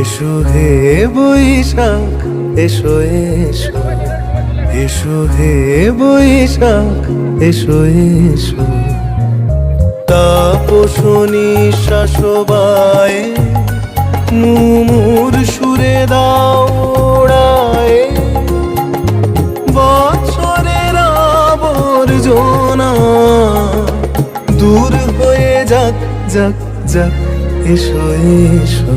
এসো হে বৈশাখ, এসো এসো। এসো হে বৈশাখ, এসো এসো। তাপসনী শাসবায়, নুমুর সুরে দাওড়ায় বছরের আবর্জনা, দূর হয়ে যাক যাক যাক, এসো এসো।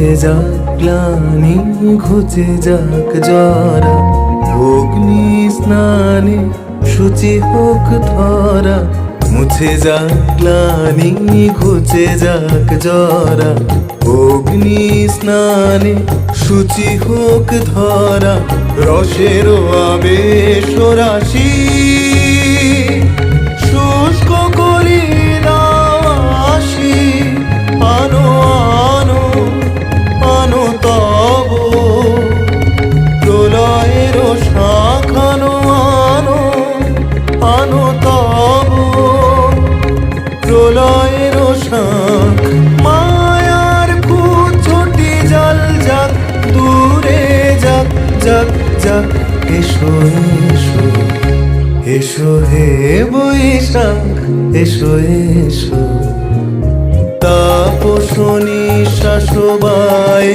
মুছে যাক, গ্লানি ঘুচে যাক জরা। অগ্নি স্নানে সূচি হোক ধরা। মুছে যাক, গ্লানি ঘুচে যাক জরা। অগ্নি স্নানে সূচি হোক ধরা। রসের আবেশ রাশি প্রলয়ের শাখ মায়ার কুচটি জল যাক, দূরে যাক যাক যাক। এসো এসো এসো হে বৈশাখ, এসো এসো। তাপসনী শাসবায়